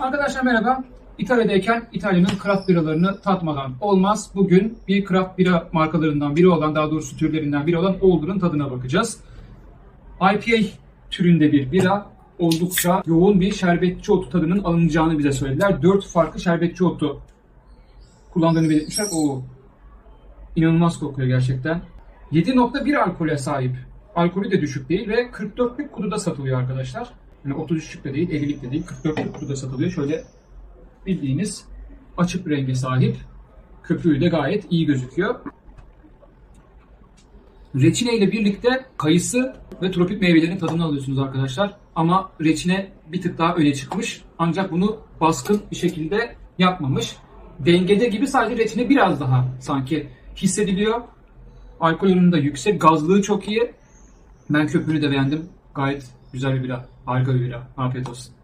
Arkadaşlar merhaba. İtalya'dayken İtalya'nın craft biralarını tatmadan olmaz. Bugün bir craft bira markalarından biri olan, daha doğrusu türlerinden biri olan Oldur'un tadına bakacağız. IPA türünde bir bira. Oldukça yoğun bir şerbetçi otu tadının alınacağını bize söylediler. 4 farklı şerbetçi otu kullandığını belirtmişler. Oo, inanılmaz kokuyor gerçekten. 7.1 alkole sahip. Alkolü de düşük değil ve 44'lük kutuda satılıyor arkadaşlar. Yani 33'lük de değil, 50'lik de değil, 44'lük kutuda satılıyor. Şöyle bildiğiniz açık bir renge sahip. Köpüğü de gayet iyi gözüküyor. Reçine ile birlikte kayısı ve tropik meyvelerin tadını alıyorsunuz arkadaşlar. Ama reçine bir tık daha öne çıkmış. Ancak bunu baskın bir şekilde yapmamış. Dengede gibi sadece reçine biraz daha sanki hissediliyor. Alkol oranı da yüksek. Gazlığı çok iyi. Ben köpüğünü de beğendim. Gayet güzel bir bira. Harika bir bira. Afiyet olsun.